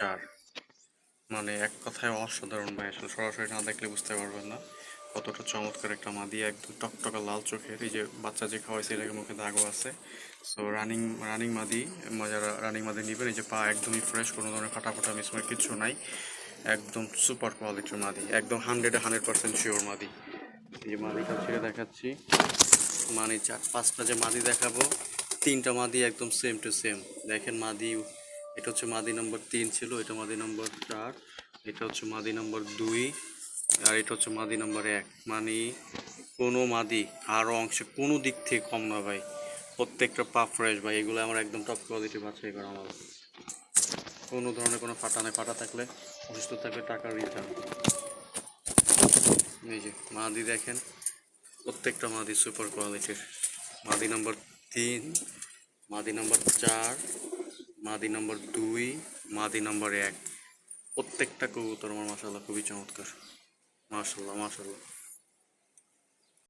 চার মানে এক কথায় অসাধারণ ভাই, আসলে সরাসরি না দেখলে বুঝতে পারবেন না। কতটা চমৎকার একটা মাদি একদম টকটকা লাল চোখের, এই যে বাচ্চা যে খাওয়াইছে এটাকে মুখে দাগও আছে। সো রানিং রানিং মাদি যারা রানিং মাদি নিবেন, এই যে পা একদমই ফ্রেশ কোনো ধরনের ফাটা ফাটা মিসময় কিচ্ছু নাই। একদম সুপার কোয়ালিটির মাদি একদম হান্ড্রেডে হান্ড্রেড পার্সেন্ট শিওর মাদি এই যে মাদিটা ছেড়ে দেখাচ্ছি। মানে চার পাঁচটা যে মাদি দেখাবো, তিনটা মাদি একদম সেম টু সেম দেখেন মাদি এটা হচ্ছে মাদি নম্বর তিন ছিল, এটা মাদি নম্বর চার, এটা হচ্ছে মাদি নম্বর দুই, আর এটা হচ্ছে মাদি নম্বর এক। মানে কোনো মাদি আরও অংশে কোনো দিক থেকে কম না ভাই। প্রত্যেকটা পা ফ্রেশ ভাই, এগুলো আমার একদম টপ কোয়ালিটি বাছাই করা আমার কোনো ধরনের কোনো ফাটা নেই, ফাটা থাকলে অসুস্থ থাকলে টাকা রিটার্ন এই যে মাদি দেখেন, প্রত্যেকটা মাদি সুপার কোয়ালিটির মাদি নম্বর তিন, মাদি নম্বর চার মাদি নম্বর দুই মাদি নম্বর এক। প্রত্যেকটা কবুতর আমার মাসাল্লাহ খুবই চমৎকার। মাসাল্লাহ মাশাল্লাহ